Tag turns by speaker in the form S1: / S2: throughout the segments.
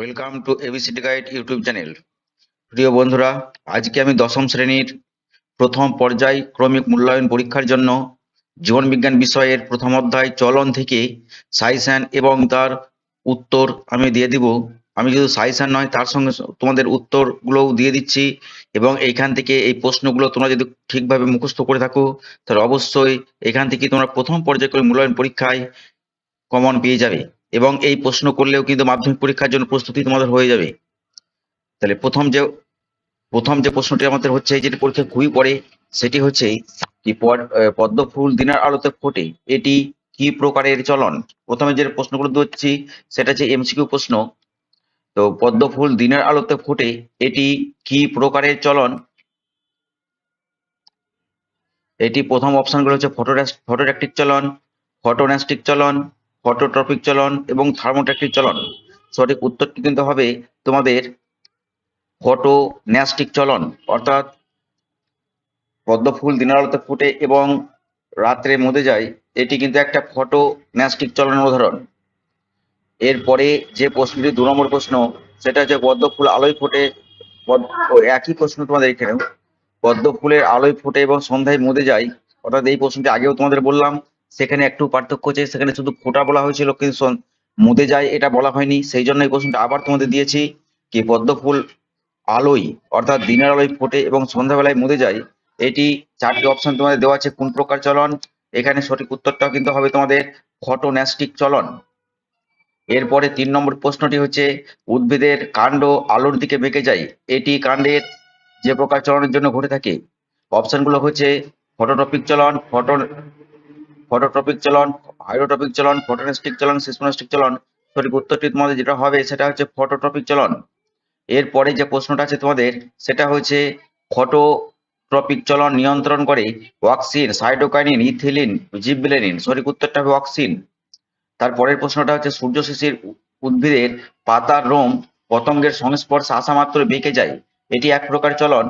S1: Welcome to ABCD guide YouTube channel প্রিয় বন্ধুরা, আজকে আমি দশম শ্রেণির প্রথম পর্যায় ক্রমিক মূল্যায়ন পরীক্ষার জন্য জীবনবিজ্ঞান বিষয়ের প্রথম অধ্যায় চলন থেকে সাইসান এবং তার উত্তর আমি দিয়ে দিব। আমি শুধু সাইসান নয়, তার সঙ্গে তোমাদের উত্তরগুলোও দিয়ে দিচ্ছি এবং এইখান থেকে এই প্রশ্নগুলো তোমরা যদি ঠিকভাবে মুখস্থ করে থাকো, তাহলে অবশ্যই এখান থেকে তোমরা প্রথম পর্যায় ক্রমিক মূল্যায়ন পরীক্ষায় কমন পেয়ে যাবে। এবং এই প্রশ্ন করলেও কিন্তু মাধ্যমিক পরীক্ষার জন্য প্রস্তুতি তোমাদের হয়ে যাবে। তাহলে প্রথম যে প্রথম যে প্রশ্নটি আমাদের হচ্ছে যেটি পরীক্ষা খুবই পড়ে, সেটি হচ্ছে কি পদ্ম ফুল দিনের আলোতে ফোটে, এটি কি প্রকারের চলন? প্রথমে যে প্রশ্নগুলো দিচ্ছি সেটা হচ্ছে এমসিকিউ প্রশ্ন। তো পদ্ম ফুল দিনের আলোতে ফোটে, এটি কি প্রকারের চলন? এটি প্রথম অপশনগুলো হচ্ছে ফটো ফটোড্যাকটিক চলন ফটোন্যাস্টিক চলন ফটোট্রপিক চলন এবং থার্মোট্যাকটিক চলন সঠিক উত্তরটি কিন্তু হবে তোমাদের ফটো ন্যাস্টিক চলন অর্থাৎ পদ্ম ফুল দিনের আলোতে ফোটে এবং রাত্রে মধ্যে যায়, এটি কিন্তু একটা ফটো ন্যাস্টিক চলনের উদাহরণ। এরপরে যে প্রশ্নটি, দু নম্বর প্রশ্ন, সেটা হচ্ছে পদ্ম ফুল আলোয় ফোটে একই প্রশ্ন তোমাদের এখানেও পদ্ম ফুলের আলোয় ফোটে এবং সন্ধ্যায় মধ্যে যায়, অর্থাৎ এই প্রশ্নটি আগেও তোমাদের বললাম সেখানে একটু পার্থক্য আছে সেখানে শুধু ফোটা বলা হয়েছিল, কিন্তু মুদে যায় এটা বলা হয়নি। সেই জন্য এই প্রশ্নটা আবার তোমাদের দিয়েছি কি পদ্ম ফুল আলোয় অর্থাৎ দিনের আলোয় ফোটে এবং সন্ধ্যাবেলায় মুদে যায়, এটি চারটি অপশন তোমাদের দেওয়া আছে, কোন প্রকার চলন, এখানে সঠিক উত্তরটাও কিন্তু হবে তোমাদের ফটোন্যাস্টিক চলন। এরপরে তিন নম্বর প্রশ্নটি হচ্ছে, উদ্ভিদের কাণ্ড আলোর দিকে বেঁকে যায়, এটি কাণ্ডের যে প্রকার চলনের জন্য ঘটে থাকে। অপশনগুলো হচ্ছে ফটোটপিক চলন ফটো ফটোট্রপিক চলন হাইড্রোটপিক চলন ফটোনেস্টিক চলন সিসমোনেস্টিক চলন সঠিক উত্তরটি তোমাদের যেটা হবে সেটা হচ্ছে ফটোট্রপিক চলন এরপরে যে প্রশ্নটা আছে তোমাদের, সেটা হচ্ছে ফটোট্রপিক চলন নিয়ন্ত্রণ করে ওয়াক্সিন সাইটোকাইনিন ইথিলিন জিবলেনিন সঠিক উত্তরটা হবে ওয়াক্সিন তারপরের প্রশ্নটা হচ্ছে সূর্য শিশির উদ্ভিদের পাতার রোম পতঙ্গের সংস্পর্শে আসা মাত্র বেঁকে যায়। এটি এক প্রকার চলন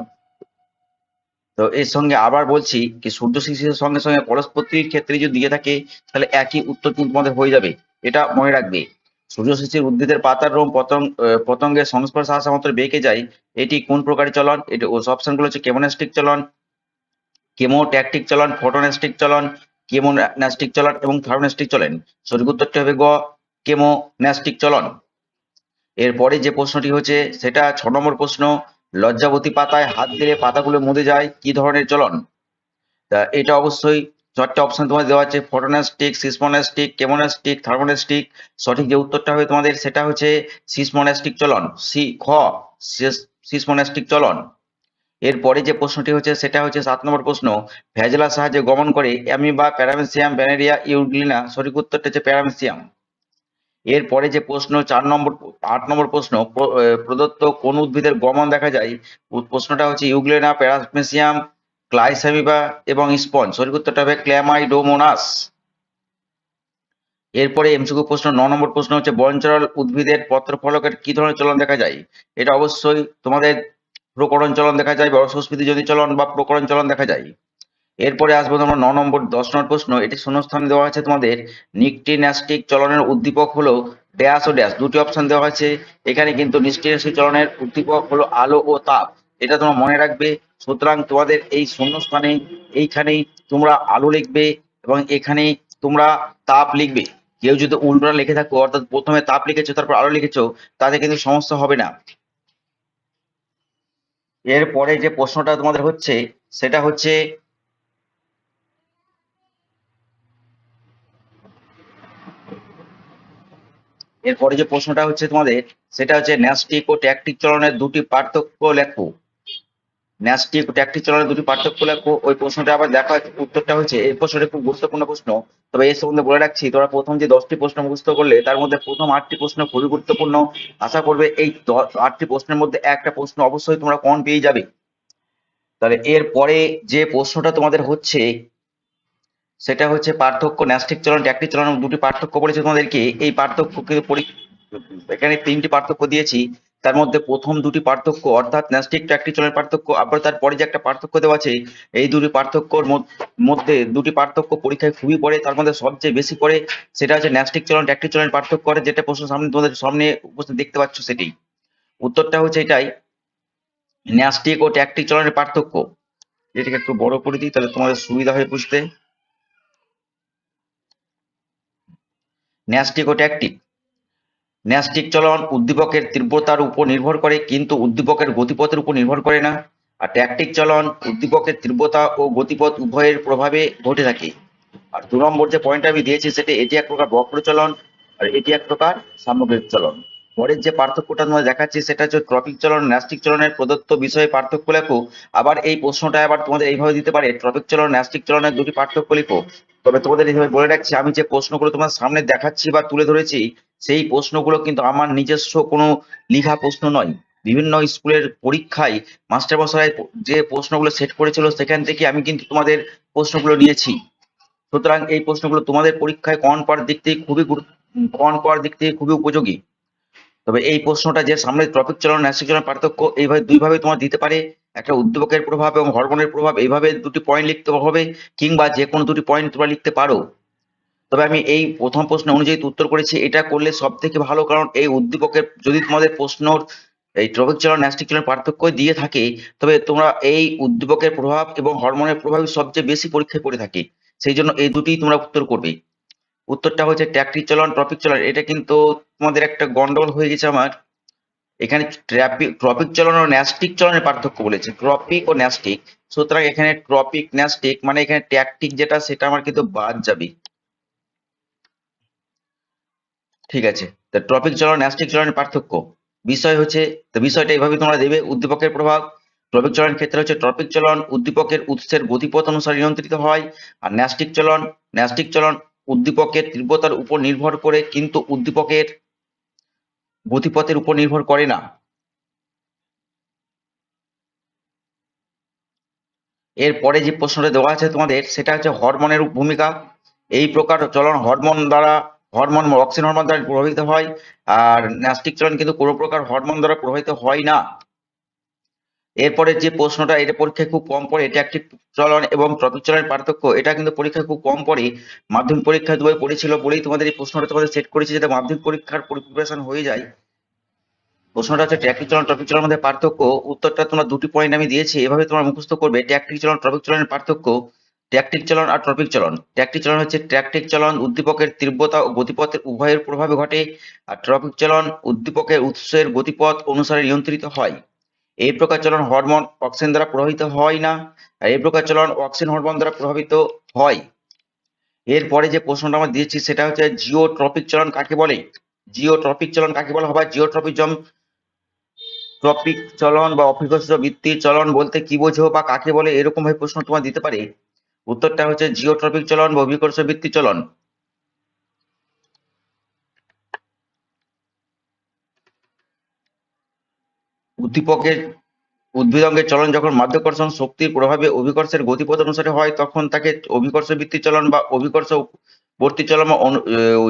S1: তো এর সঙ্গে আবার বলছি কি, সূর্য শিশিরের সঙ্গে সঙ্গে পরস্পতির ক্ষেত্রে যদি দিয়ে থাকে, তাহলে একই উত্তর কিন্তু তোমাদের হয়ে যাবে। এটা মনে রাখবে। সূর্য শিশির উদ্ভিদের পাতার রোম পতঙ্গ পতঙ্গের সংস্পর্শে আসা মাত্র বেঁকে যায়। এটি কোন প্রকারের চলন? এটি অপশনগুলো হচ্ছে কেমোনাস্টিক চলন, কেমোট্যাকটিক চলন ফটোনাস্টিক চলন কেমোনাস্টিক চলন এবং থার্মোনাস্টিক চলন। সঠিক উত্তরটি হবে গ কেমোনাস্টিক চলন। এরপরে যে প্রশ্নটি হচ্ছে, সেটা ছ নম্বর প্রশ্ন। লজ্জাবতী পাতায় হাত দিলে পাতাগুলো মুদে যায়, কি ধরনের চলন? তা এটা অবশ্যই চারটে অপশন তোমাদের দেওয়া আছে ফটোনাস্টিক সিসমোনাস্টিক কেমোনাস্টিক থার্মোনাস্টিক সঠিক যে উত্তরটা হবে তোমাদের, সেটা হচ্ছে সিসমোনাস্টিক চলন। সি, খ সিসমোনাস্টিক চলন। এরপরে যে প্রশ্নটি হচ্ছে, সেটা হচ্ছে সাত নম্বর প্রশ্ন, ভ্যাজেলার সাহায্যে গমন করে অ্যামিবা, প্যারামেসিয়াম, ব্যানেরিয়া, ইউগ্লিনা, সঠিক উত্তরটা হচ্ছে প্যারামেসিয়াম। এরপরে যে প্রশ্ন, চার নম্বর, আট নম্বর প্রশ্ন প্রদত্ত কোন উদ্ভিদের গমন দেখা যায়? প্রশ্নটা হচ্ছে ইউগ্লেনা, প্যারাসমেসিয়াম ক্লাইসামিবা এবং স্পঞ্জ। সঠিক উত্তরটা হবে ক্ল্যামাইডোমোনাস। এরপরে এমসিকিউ প্রশ্ন, ন নম্বর প্রশ্ন হচ্ছে বনচরল উদ্ভিদের পত্রফলকের কি ধরনের চলন দেখা যায়? এটা অবশ্যই তোমাদের প্রকরণ চলন দেখা যায় বরসস্ফীতি যদি চলন বা প্রকরণ চলন দেখা যায়। এরপরে আসব তোমরা ন নম্বর, দশ নম্বর প্রশ্ন। এটি শূন্যস্থানে দেওয়া আছে তোমাদের। নিকটিন্যাস্টিক চলনের উদ্দীপক হলো ড্যাশ ও ড্যাশ। দুটি অপশন দেওয়া আছে এখানে কিন্তু নিকটিন্যাস্টিক চলনের উদ্দীপক হলো আলো ও তাপ। এটা তোমরা মনে রাখবে। সুতরাং তোমাদের এই শূন্যস্থানে এইখানেই তোমরা আলো লিখবে এবং এখানে তোমরা তাপ লিখবে। কেউ যদি উল্টোটা লিখে থাকো, অর্থাৎ প্রথমে তাপ লিখেছো, তারপর আলো লিখেছো, তাতে কিন্তু সমস্যা হবে না। এরপরে যে প্রশ্নটা তোমাদের হচ্ছে, সেটা হচ্ছে এরপরে যে প্রশ্নটা হচ্ছে তোমাদের, সেটা হচ্ছে ন্যাস্টিক ও ট্যাকটিক চলনের দুটি পার্থক্য লেখো। ন্যাস্টিক ও ট্যাকটিক চলনের দুটি পার্থক্য লেখো। ওই প্রশ্নটা আবার দেখা উত্তরটা হচ্ছে, এই প্রশ্নটা খুব গুরুত্বপূর্ণ প্রশ্ন। তবে এর সম্বন্ধে বলে রাখছি, তোমরা প্রথম যে দশটি প্রশ্ন মুখস্থ করলে, তার মধ্যে প্রথম আটটি প্রশ্ন খুবই গুরুত্বপূর্ণ। আশা করবে এই আটটি প্রশ্নের মধ্যে একটা প্রশ্ন অবশ্যই তোমরা কমন পেয়ে যাবে। তাহলে এর পরে যে প্রশ্নটা তোমাদের হচ্ছে সেটা হচ্ছে পার্থক্য, ন্যাস্টিক চলন ট্যাকটিক চলন দুটি পার্থক্য বলেছে তোমাদেরকে। এই পার্থক্য এখানে তিনটি পার্থক্য দিয়েছি। তার মধ্যে প্রথম দুটি পার্থক্য, অর্থাৎ ন্যাস্টিক ট্র্যাকটি চলনের পার্থক্য, আবার তারপরে যে একটা পার্থক্য দেওয়া আছে, এই দুটি পার্থক্যর মধ্যে দুটি পার্থক্য পরীক্ষায় খুবই পড়ে, তার মধ্যে সবচেয়ে বেশি পড়ে সেটা হচ্ছে ন্যাস্টিক চলন ট্র্যাকটি চলনের পার্থক্য করে, যেটা প্রশ্ন সামনে তোমাদের সামনে উপস্থিত দেখতে পাচ্ছ সেটি। উত্তরটা হচ্ছে এটাই, ন্যাস্টিক ও ট্যাকটিক চলনের পার্থক্য। এটাকে একটু বড় করে দিই, তাহলে তোমাদের সুবিধা হয় বুঝতে। ন্যাস্টিক ও ট্যাকটিক। ন্যাস্টিক চলন উদ্দীপকের তীব্রতার উপর নির্ভর করে, কিন্তু উদ্দীপকের গতিপথের উপর নির্ভর করে না। আর ট্যাকটিক চলন উদ্দীপকের তীব্রতা ও গতিপথ উভয়ের প্রভাবে ঘটে থাকে। আর দু নম্বর যে পয়েন্ট আমি দিয়েছি, সেটা এটি এক প্রকার বক্র চলন আর এটি এক প্রকার সামগ্রিক চলন। পরের যে পার্থক্যটা তোমার দেখাচ্ছি, সেটা হচ্ছে ট্রপিক চলন ন্যাস্টিক চলনের প্রদত্ত বিষয়ে পার্থক্য লেখো আবার এই প্রশ্নটা আবার তোমাদের এইভাবে দিতে পারে ট্রপিক চলন ন্যাস্টিক চলনের দুটি পার্থক্য লিখো। তবে তোমাদের এইভাবে বলে রাখছি, আমি যে প্রশ্নগুলো তোমার সামনে দেখাচ্ছি বা তুলে ধরেছি, সেই প্রশ্নগুলো কিন্তু আমার নিজস্ব কোনো লিখা প্রশ্ন নয়। বিভিন্ন স্কুলের পরীক্ষায় মাস্টারমশাই যে প্রশ্নগুলো সেট করেছিল, সেখান থেকে আমি কিন্তু তোমাদের প্রশ্নগুলো নিয়েছি। সুতরাং এই প্রশ্নগুলো তোমাদের পরীক্ষায় কন পাওয়ার দিক থেকে খুবই কন পাওয়ার দিক থেকে খুবই উপযোগী? তবে এই প্রশ্নটা যে সামনে ট্রপিক চলন ন্যাসিক চলন পার্থক্য, এইভাবে দুইভাবে তোমার দিতে পারে। একটা উদ্দীপকের প্রভাব এবং হরমোনের প্রভাব, এইভাবে দুটি পয়েন্ট লিখতে হবে কিংবা যে কোনো দুটি পয়েন্ট তোমরা লিখতে পারো। তবে আমি এই প্রথম প্রশ্ন অনুযায়ী উত্তর করেছি, এটা করলে সব থেকে ভালো কারণ এই উদ্দীপকের, যদি তোমাদের প্রশ্নর এই ট্রপিক চলন ন্যাস্টিক চলন পার্থক্য দিয়ে থাকে, তবে তোমরা এই উদ্দীপকের প্রভাব এবং হরমোনের প্রভাবই সবচেয়ে বেশি পরীক্ষায় করে থাকে। সেই জন্য এই দুটি তোমরা উত্তর করবে। উত্তরটা হচ্ছে ট্যাকটিক চলন ট্রপিক চলন, এটা কিন্তু তোমাদের একটা গন্ডগোল হয়ে গেছে আমার। এখানে ট্রপিক চলন ও ন্যাস্টিক চলনের পার্থক্য বলেছে। ট্রপিক ও ন্যাস্টিক। সুতরাং এখানে ট্রপিক ন্যাস্টিক মানে এখানে ট্যাকটিক যেটা, সেটা আমার কিন্তু বাদ যাবে। ঠিক আছে। তা ট্রপিক চলন, ন্যাস্টিক চলনের পার্থক্য। বিষয় হচ্ছে, তো বিষয়টা এইভাবে তোমরা দেবে, উদ্দীপকের প্রভাব। ট্রপিক চলনের ক্ষেত্রে হচ্ছে ট্রপিক চলন উদ্দীপকের উৎসের গতিপথ অনুসারে নিয়ন্ত্রিত হয়। আর ন্যাস্টিক চলন ন্যাস্টিক চলন উদ্দীপকের তীব্রতার উপর নির্ভর করে, কিন্তু উদ্দীপকের গতিপথের উপর নির্ভর করে না। এরপরে যে প্রশ্নটা দেওয়া আছে তোমাদের, সেটা হচ্ছে হরমোনের ভূমিকা। এই প্রকার চলন হরমোন দ্বারা, হরমোন অক্সিন হরমোন দ্বারা প্রভাবিত হয়, আর ন্যাস্টিক চলন কিন্তু কোনো প্রকার হরমোন দ্বারা প্রভাবিত হয় না। এরপরে যে প্রশ্নটা, এটা পরীক্ষায় খুব কম পড়ে, এটা একটি চলন এবং ট্রপিক চলনের পার্থক্য, এটা কিন্তু পরীক্ষায় খুব কম পড়ে। মাধ্যমিক পরীক্ষা দুবার পড়েছিল বলেই তোমাদের এই প্রশ্নটা তোমাদের সেট করেছি যাতে মাধ্যমিক পরীক্ষার প্রিপারেশন হয়ে যায়। প্রশ্নটা হচ্ছে ট্যাকটিক চলন ট্রপিক চলনের মধ্যে পার্থক্য, উত্তরটা তোমরা দুটি পয়েন্ট আমি দিয়েছি, এভাবে তোমরা মুখস্থ করবে ট্যাকটিক চলন ট্রপিক চলনের পার্থক্য ট্যাকটিক চলন আর ট্রপিক চলন। ট্যাকটিক চলন হচ্ছে ট্যাকটিক চলন, উদ্দীপকের তীব্রতা ও গতিপথের উভয়ের প্রভাবে ঘটে, আর ট্রপিক চলন, উদ্দীপকের উৎসের গতিপথ অনুসারে নিয়ন্ত্রিত হয়। এই প্রকার চলন হরমোন অক্সিজেন দ্বারা প্রভাবিত হয় না, আর এই প্রকার চলন অক্সিজেন হরমোন দ্বারা প্রভাবিত হয়। এরপরে যে প্রশ্নটা আমরা দিয়েছি সেটা হচ্ছে জিওট্রপিক চলন কাকে বলে? জিওট্রপিক চলন কাকে বলা হবে জিওট্রপিজম ট্রপিক চলন বা অভিঘর্ষ ভিত্তির চলন বলতে কি বোঝো বা কাকে বলে? এরকম ভাবে প্রশ্ন তোমার দিতে পারে। উত্তরটা হচ্ছে জিওট্রপিক চলন বা অভিকর্ষ বৃত্তি চলন। উদ্দীপকের উদ্ভিদঙ্গের চলন যখন মাধ্যাকর্ষণ শক্তির প্রভাবে অভিকর্ষের গতিপথ অনুসারে হয়, তখন তাকে অভিকর্ষ ভিত্তি চলন বা অভিকর্ষ বর্তী চলন বা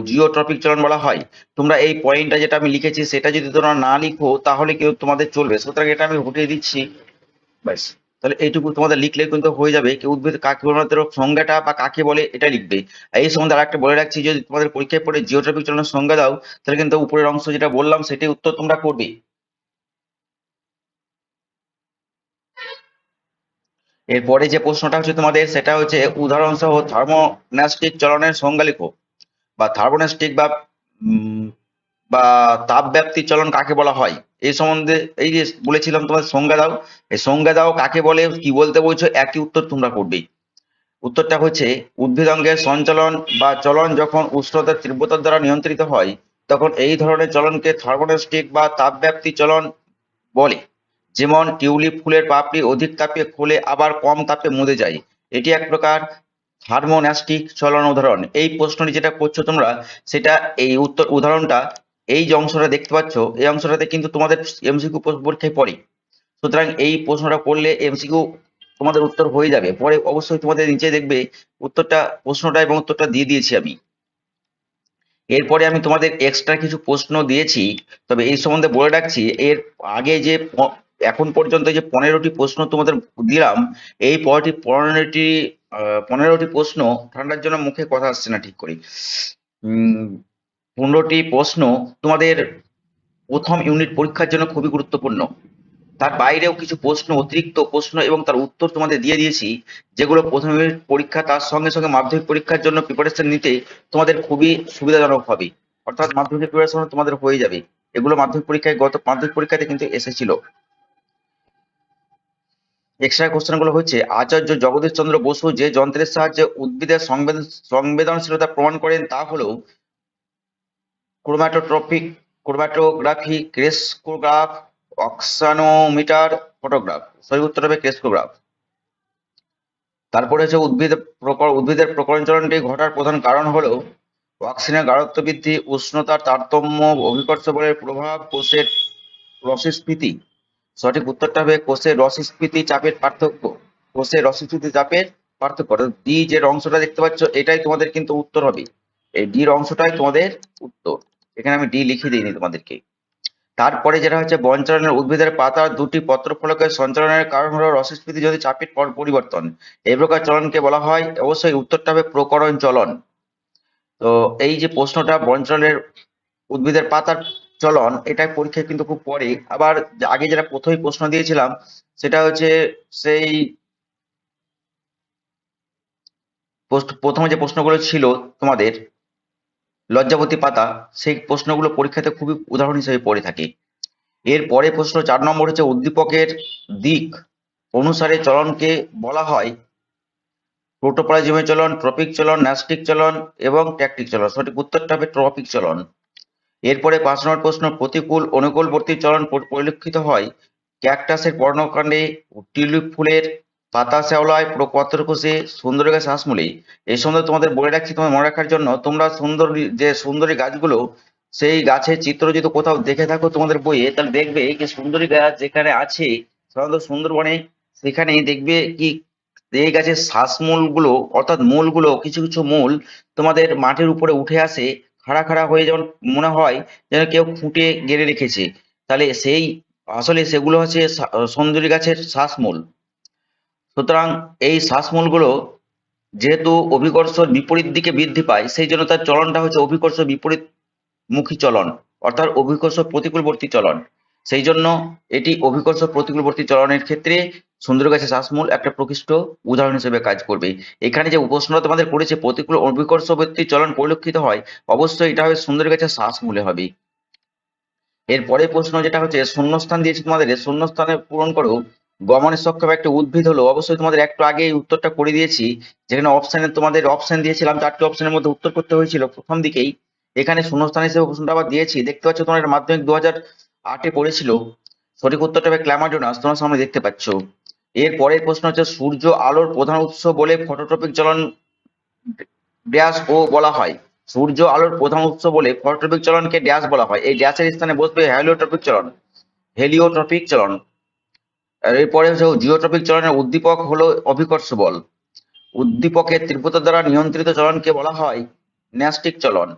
S1: জিওট্রপিক চলন বলা হয়। তোমরা এই পয়েন্টটা যেটা আমি লিখেছি, সেটা যদি তোমরা না লিখো, তাহলে কেউ তোমাদের চলবে। সুতরাং এটা আমি উঠিয়ে দিচ্ছি। ব্যাস। তাহলে এইটুকু তোমাদের লিখলে কিন্তু হয়ে যাবে। কি উদ্ভিদ কাকে বলে সংজ্ঞাটা বা কাকে বলে, এটা লিখবে। আর এই সম্বন্ধে আরেকটা বলে রাখছি, যদি তোমাদের পরীক্ষায় পড়ে জিওট্রপিক চলনের সংজ্ঞা দাও, তাহলে কিন্তু উপরের অংশ যেটা বললাম সেটাই উত্তর তোমরা করবে। এরপরে যে প্রশ্নটা হচ্ছে তোমাদের, সেটা হচ্ছে উদাহরণ সহ থার্মোন্যাস্টিক চলনের সংজ্ঞা লিখো বা থার্মোন্যাস্টিক বা বা তাপব্যাপ্তি চলন কাকে বলা হয়? এই সম্বন্ধে, এই যে বলেছিলাম তোমাদের সংজ্ঞা দাও, এই সংজ্ঞা দাও কাকে বলে, কি বলতে বলছো, একই উত্তর তোমরা করবে। উত্তরটা হচ্ছে উদ্ভিদঙ্গের সঞ্চালন বা চলন যখন উষ্ণতার তীব্রতার দ্বারা নিয়ন্ত্রিত হয়, তখন এই ধরনের চলনকে থার্মোন্যাস্টিক বা তাপব্যাপ্তি চলন বলে। যেমন টিউলিপ ফুলের পাপড়ি অধিক তাপে ফুলে আবার কম তাপে মুদে যায়। এটি এক প্রকার থার্মোন্যাস্টিক চলন উদাহরণ। এই প্রশ্নটি যেটা করছ তোমরা, সেটা এই উত্তর উদাহরণটা এই যে অংশটা দেখতে পাচ্ছ, এই অংশটাতে কিন্তু তোমাদের এমসিকিউ পরীক্ষায় পড়ে। সুতরাং এই প্রশ্নটা করলে এমসিকিউ তোমাদের উত্তর হয়ে যাবে। পরে অবশ্যই তোমাদের নিচে দেখবে উত্তরটা, প্রশ্নটা এবং উত্তরটা দিয়ে দিয়েছি আমি। এরপরে আমি তোমাদের এক্সট্রা কিছু প্রশ্ন দিয়েছি। তবে এই সম্বন্ধে বলে রাখছি, এর আগে যে এখন পর্যন্ত যে পনেরোটি প্রশ্ন তোমাদের দিলাম, এই পনেরোটি পনেরোটি পনেরোটি প্রশ্ন ঠান্ডার জন্য মুখে কথা আসছে না ঠিক করে পনেরোটি প্রশ্ন তোমাদের প্রথম ইউনিট পরীক্ষার জন্য খুবই গুরুত্বপূর্ণ। তার বাইরেও কিছু প্রশ্ন, অতিরিক্ত প্রশ্ন এবং তার উত্তর তোমাদের দিয়ে দিয়েছি, যেগুলো প্রথম ইউনিট পরীক্ষা, তার সঙ্গে সঙ্গে মাধ্যমিক পরীক্ষার জন্য প্রিপারেশন নিতে তোমাদের খুবই সুবিধাজনক হবে। অর্থাৎ মাধ্যমিক প্রিপারেশন তোমাদের হয়ে যাবে। এগুলো মাধ্যমিক পরীক্ষায় গত, মাধ্যমিক পরীক্ষাতে কিন্তু এসেছিল। এক্সট্রা কোশ্চেনগুলো হচ্ছে, আচার্য জগদীশ চন্দ্র বসু যে যন্ত্রের সাহায্যে উদ্ভিদের সংবেদনশীলতা প্রমাণ করেন, তা হলো chromatotropic chromatography crescograph, auxanometer, photograph. সহি উত্তর হবে ক্রেস্কোগ্রাফ। তারপরে হচ্ছে উদ্ভিদ উদ্ভিদের প্রকরণচরণটি ঘটার প্রধান কারণ হলো অক্সিজেনের গাঢ়ত্ব বৃদ্ধি, উষ্ণতার তারতম্য, অভিকর্ষ বলের প্রভাব, কোষের রসস্ফীতি সঠিক উত্তরটা হবে কোষের রসস্ফীতি চাপের পার্থক্য। কোষের রসস্ফীতি চাপের পার্থক্য। অর্থাৎ ডি যে অংশটা দেখতে পাচ্ছ, এটাই তোমাদের কিন্তু উত্তর হবে। এই ডির অংশটাই তোমাদের উত্তর। এখানে আমি ডি লিখে দিইনি তোমাদেরকে। তারপরে যেটা হচ্ছে বনচরণের উদ্ভিদের পাতার দুটি পত্রফলকের সঞ্চালনের কারণ হলো রসস্ফীতি যদি চাপের পর পরিবর্তন। এই প্রকার চলনকে বলা হয়। অবশ্যই উত্তরটা হবে প্রকরণ চলন। তো এই যে প্রশ্নটা বনচরণের উদ্ভিদের পাতার চলন এটা পরীক্ষায় কিন্তু খুব পরে। আবার আগে যেটা প্রথমেই প্রশ্ন দিয়েছিলাম, সেটা হচ্ছে সেই প্রথমে যে প্রশ্নগুলো ছিল তোমাদের, লজ্জাবতী পাতা, সেই প্রশ্নগুলো পরীক্ষাতে খুবই উদাহরণ হিসেবে পড়ে থাকে। এর পরে প্রশ্ন চার নম্বর হচ্ছে, উদ্দীপকের দিক অনুসারে চলনকে বলা হয়, প্রোটোপ্লাজমে চলন, ট্রপিক চলন, ন্যাস্টিক চলন এবং ট্যাকটিক চলন। সঠিক উত্তরটা হবে ট্রপিক চলন। এরপরে পাঁচ নম্বর প্রশ্ন, প্রতিকূল অনুকূলবর্তী চলন পরিলক্ষিত হয়। ক্যাকটাসের পর্ণকাণ্ডে টিউলিপ ফুলের পাতা শ্যাওলায় পত্রকোষে সুন্দরী গাছ শ্বাসমূলে এই সম্বন্ধে তোমাদের বলে রাখছি তোমার মনে রাখার জন্য তোমরা সুন্দরী, যে সুন্দরী গাছগুলো, সেই গাছের চিত্র যদি কোথাও দেখে থাকো তোমাদের বইয়ে, তাহলে দেখবে কি সুন্দরী গাছ যেখানে আছে, সাধারণত সুন্দরবনে সেখানে দেখবে কি এই গাছের শ্বাসমূলগুলো অর্থাৎ মূলগুলো, কিছু কিছু মূল তোমাদের মাটির উপরে উঠে আসে। খাড়া খাড়া হয়ে যেমন মনে হয় যেন কেউ খুঁটে গেড়ে রেখেছে। তাহলে সেই, আসলে সেগুলো হচ্ছে সুন্দরী গাছের শ্বাসমূল। সুতরাং এই শ্বাসমূলগুলো যেহেতু অভিকর্ষ বিপরীত দিকে বৃদ্ধি পায়, সেই জন্য তার চলনটা হচ্ছে অভিকর্ষ বিপরীত মুখী চলন, অর্থাৎ অভিকর্ষ প্রতিকূলবর্তী চলন। সেই জন্য এটি অভিকর্ষ প্রতিকূলবর্তী চলনের ক্ষেত্রে সুন্দর গাছের শ্বাসমূল একটা প্রকৃষ্ট উদাহরণ হিসেবে কাজ করবে। এখানে যে প্রশ্নটা তোমাদের করেছে, প্রতিকূল অভিকর্ষবর্তী চলন পরিলক্ষিত হয়, অবশ্যই এটা হবে সুন্দর গাছের শ্বাসমূলে হবে। এরপরে প্রশ্ন যেটা হচ্ছে, শূন্যস্থান দিয়েছে তোমাদের শূন্যস্থানে পূরণ করো। গমনের সক্ষম একটা উদ্ভিদ হলো, অবশ্যই তোমাদের একটু আগে উত্তরটা করে দিয়েছি। যেখানে অপশানে তোমাদের অপশান দিয়েছিলাম, চারটি অপশানের মধ্যে উত্তর করতে হয়েছিল প্রথম দিকেই। এখানে শূন্যস্থান হিসেবে প্রশ্নটা আবার দিয়েছি। দেখতে পাচ্ছ তোমাদের মাধ্যমিক দু হাজার আটে পড়েছিল। সঠিক উত্তরটা হবে ক্ল্যামাডোনাস, তোমার সামনে দেখতে পাচ্ছ। এর পরের প্রশ্ন হচ্ছে, সূর্য আলোর প্রধান উৎস বলে ফটোট্রপিক চলন ড্যাশ ও বলা হয়। সূর্য আলোর প্রধান উৎস বলে ফটোট্রপিক চলনকে ড্যাশ বলা হয়। এই ড্যাশের স্থানে বসবে হ্যালিওট্রপিক চলন হেলিওট্রপিক চলন। এরপরে হচ্ছে জিওট্রপিক চলনের উদ্দীপক হলো অভিকর্ষ বল। উদ্দীপকের তীব্রতা দ্বারা নিয়ন্ত্রিত চলনকে বলা হয় ন্যাস্টিক চলন।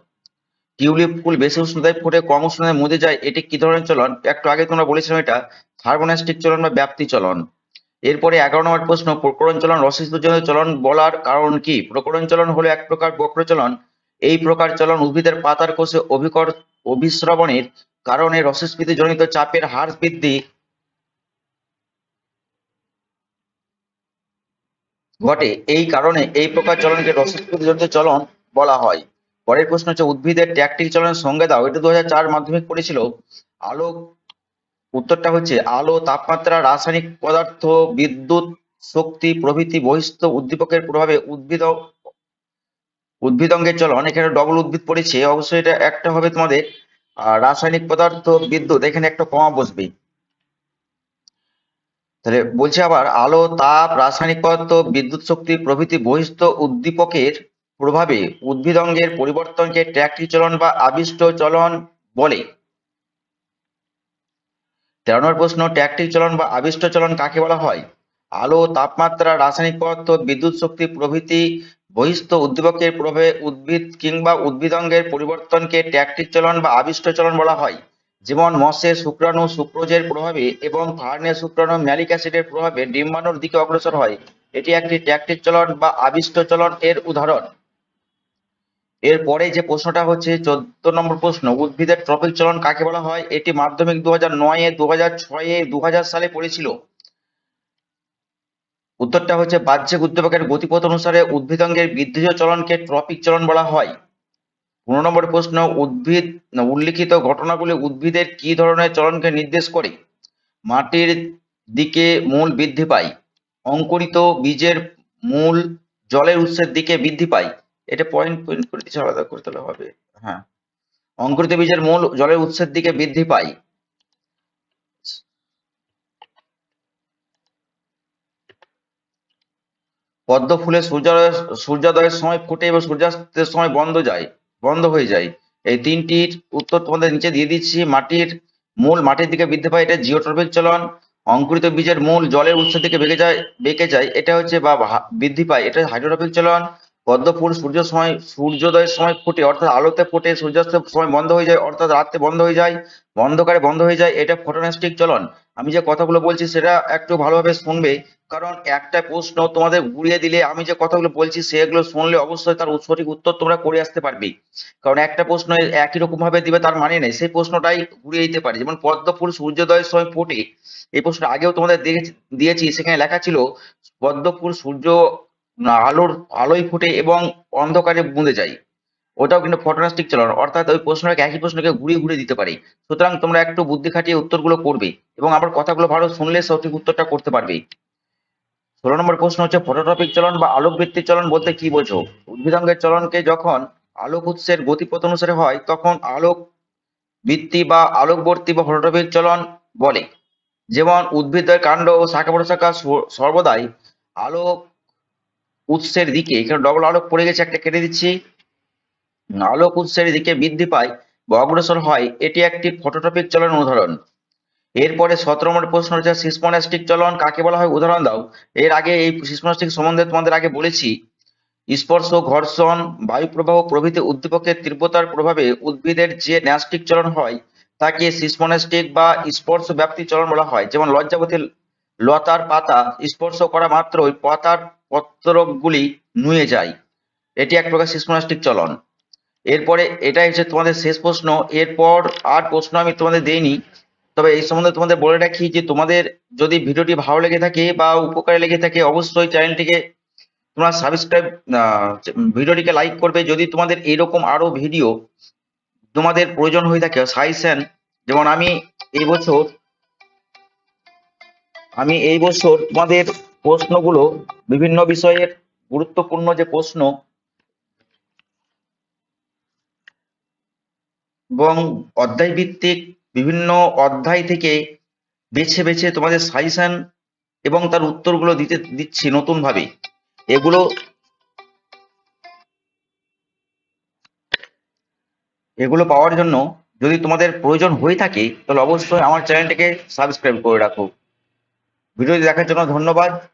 S1: টিউলিপ ফুল বেশি উষ্ণতায় ফুটে কম উষ্ণতায় মুদে যায়, এটি কি ধরনের চলন? একটু আগে তোমরা বলেছিলাম এটা থার্মোন্যাস্টিক চলন বা ব্যাপ্তি চলন। এরপরে এগারো নম্বর প্রশ্ন, প্রকরণ চলন রসিজনিত চলন বলার কারণ কি? প্রকরণ চলন হলো এক প্রকার বক্র চলন। এই প্রকার চলন উদ্ভিদের পাতার কোষে অভিকর অভিস্রবণের কারণে জনিত চাপের হার বৃদ্ধি ঘটে। এই কারণে এই প্রকার চলনকে রসস্ফীতি জনিত চলন বলা হয়। পরের প্রশ্ন হচ্ছে, উদ্ভিদের ট্যাকটিক চলনের সংজ্ঞা দাও। এটা দু হাজার চার মাধ্যমিক পড়েছিল। আলো উত্তরটা হচ্ছে আলো, তাপমাত্রা, রাসায়নিক পদার্থ, বিদ্যুৎ, শক্তি, প্রভৃতি বহিস্থ উদ্দীপকের প্রভাবে উদ্ভিদ উদ্ভিদ অঙ্গের চলন এখানে ডবল উদ্ভিদ পড়েছে, অবশ্যই এটা একটা হবে তোমাদের। রাসায়নিক পদার্থ, বিদ্যুৎ, এখানে একটা কমা বসবে তাহলে বলছে আবার, আলো, তাপ, রাসায়নিক পদার্থ, বিদ্যুৎ শক্তি, প্রভৃতি বহিস্থ উদ্দীপকের প্রভাবে উদ্ভিদ অঙ্গের পরিবর্তনকে ট্র্যাকটিক চলন বা আবিষ্ট চলন বলে। তেরো নম্বর প্রশ্ন ট্যাকটিক চলন বা আবিষ্ট চলন কাকে বলা হয়? আলো, তাপমাত্রা, রাসায়নিক পদার্থ, বিদ্যুৎ শক্তি, প্রভৃতি, বহিস্থ উদ্দীপকের প্রভাবে উদ্ভিদ কিংবা উদ্ভিদাঙ্গের পরিবর্তনকে ট্যাকটিক চলন বা আবিষ্ট চলন বলা হয়। যেমন মসের শুক্রাণু সুক্রোজের প্রভাবে এবং ফার্নের শুক্রাণু ম্যালিক অ্যাসিডের প্রভাবে ডিম্বাণুর দিকে অগ্রসর হয়। এটি একটি ট্যাকটিক চলন বা আবিষ্ট চলন এর উদাহরণ। এরপরে যে প্রশ্নটা হচ্ছে, চোদ্দ নম্বর প্রশ্ন, উদ্ভিদের ট্রপিক চলন কাকে বলা হয়? এটি মাধ্যমিক দু হাজার নয়ে দু হাজার ছয়ে দু হাজার সালে পড়েছিল। উত্তরটা হচ্ছে, বাহ্যিক উদ্দীপকের গতিপথ অনুসারে উদ্ভিদঙ্গের বৃদ্ধিজ চলনকে ট্রপিক চলন বলা হয়। পনেরো নম্বর প্রশ্ন, উদ্ভিদ উল্লিখিত ঘটনাগুলি উদ্ভিদের কি ধরনের চলনকে নির্দেশ করে? মাটির দিকে মূল বৃদ্ধি পায়, অঙ্কুরিত বীজের মূল জলের উৎসের দিকে বৃদ্ধি পায় এটা পয়েন্ট পয়েন্ট করে কিছু আলাদা করতে হলে হবে। হ্যাঁ। অঙ্কুরিত বীজের মূল জলের উৎসের দিকে বৃদ্ধি পায় পদ্ম ফুলে সূর্যোদয়, সূর্যোদয়ের সময় ফুটে এবং সূর্যাস্তের সময় বন্ধ যায়, বন্ধ হয়ে যায়। এই তিনটির উত্তর তোমাদের নিচে দিয়ে দিচ্ছি। মাটির মূল মাটির দিকে বৃদ্ধি পায়, এটা জিওট্রপিক চলন। অঙ্কুরিত বীজের মূল জলের উৎসের দিকে বেঁকে যায় বেঁকে যায়, এটা হচ্ছে বা বৃদ্ধি পায়, এটা হাইড্রোট্রপিক চলন। পদ্ম ফুল সূর্য সময়, সূর্যোদয়ের সময় ফোটে, অর্থাৎ আলোতে ফোটে, সূর্যাস্তের সময় বন্ধ হয়ে যায়, অর্থাৎ রাতে বন্ধ হয়ে যায়, অন্ধকারে বন্ধ হয়ে যায়, এটা ফটোনেস্টিক চলন। আমি যে কথাগুলো বলছি সেটা একটু ভালোভাবে শুনবে, কারণ একটা প্রশ্ন তোমাদের ঘুরিয়ে দিলে, আমি যে কথাগুলো বলছি সেগুলো শুনলে অবশ্যই তার সঠিক উত্তর তোমরা করে আসতে পারবে। কারণ একটা প্রশ্ন একই রকম ভাবে দিবে, তার মানে নেই। সেই প্রশ্নটাই ঘুরিয়ে দিতে পারে। যেমন পদ্ম ফুল সূর্যোদয়ের সময় ফোটে, এই প্রশ্ন আগেও তোমাদের দিয়েছি, সেখানে লেখা ছিল, পদ্ম ফুল সূর্য আলোর আলোয় ফুটে এবং অন্ধকারে বুঁদে যায়। ওটাও কিন্তু ফটোনাস্টিক চলন। অর্থাৎ ওই প্রশ্নটাকে, একই প্রশ্নকে ঘুরিয়ে ঘুরিয়ে দিতে পারে। সুতরাং তোমরা একটু বুদ্ধি খাটিয়ে উত্তরগুলো করবে এবং আমার কথাগুলো ভালো শুনলে সঠিক উত্তরটা করতে পারবে। ষোলো নম্বর প্রশ্ন হচ্ছে ফটোট্রপিক চলন বা আলোক ভিত্তিক চলন বলতে কি বোঝো? উদ্ভিদাঙ্গের চলনকে যখন আলোক উৎসের গতিপথ অনুসারে হয়, তখন আলোক ভিত্তি বা আলোকবর্তী বা ফটোট্রপিক চলন বলে। যেমন উদ্ভিদের কাণ্ড ও শাখা প্রশাখা সর্বদাই আলোক উৎসের দিকে, এখানে ডবল আলোক পড়ে গেছে, একটা কেটে দিচ্ছি। আলোক উৎসের দিকে বৃদ্ধি পায়, বা অগ্রসর হয়, এটি একটি ফটোট্রপিক চলন উদাহরণ। এরপরে সতেরো নম্বর প্রশ্ন হচ্ছে সিসমোনাস্টিক চলন কাকে বলা হয়? উদাহরণ দাও। এর আগে এই সিসমোনাস্টিক সম্বন্ধে তোমাদের আগে বলেছি, স্পর্শ, ঘর্ষণ, বায়ুপ্রবাহ প্রভৃতি উদ্দীপকের তীব্রতার প্রভাবে উদ্ভিদের যে ন্যাস্টিক চলন হয়, তাকে সিসমোনাস্টিক বা স্পর্শ ব্যাপ্তি চলন বলা হয়। যেমন লজ্জাবতী লতার পাতা, স্পর্শ করা মাত্রই পাতার পত্রগুলি নুয়ে যায়। এটি এক প্রকার সিসমোনাস্টিক চলন। এরপরে এটাই হচ্ছে তোমাদের শেষ প্রশ্ন। এরপর আর প্রশ্ন আমি তোমাদের দেইনি। তবে এই সম্বন্ধে তোমাদের বলে রাখি যে তোমাদের যদি ভিডিওটি ভালো লেগে থাকে বা উপকারে লেগে থাকে, অবশ্যই চ্যানেলটিকে তোমরা সাবস্ক্রাইব ভিডিওটিকে লাইক করবে। যদি তোমাদের এরকম আরও ভিডিও তোমাদের প্রয়োজন হয়ে থাকে সাজেশন যেমন আমি এই বছর, আমি এই বছর তোমাদের প্রশ্নগুলো বিভিন্ন বিষয়ের গুরুত্বপূর্ণ যে প্রশ্ন এবং অধ্যায় ভিত্তিক বিভিন্ন অধ্যায় থেকে বেছে বেছে তোমাদের সাজেশন এবং তার উত্তরগুলো দিতে, দিচ্ছি নতুন ভাবে এগুলো এগুলো পাওয়ার জন্য যদি তোমাদের প্রয়োজন হয়ে থাকে, তাহলে অবশ্যই আমার চ্যানেলটিকে সাবস্ক্রাইব করে রাখো। ভিডিওটি দেখার জন্য ধন্যবাদ।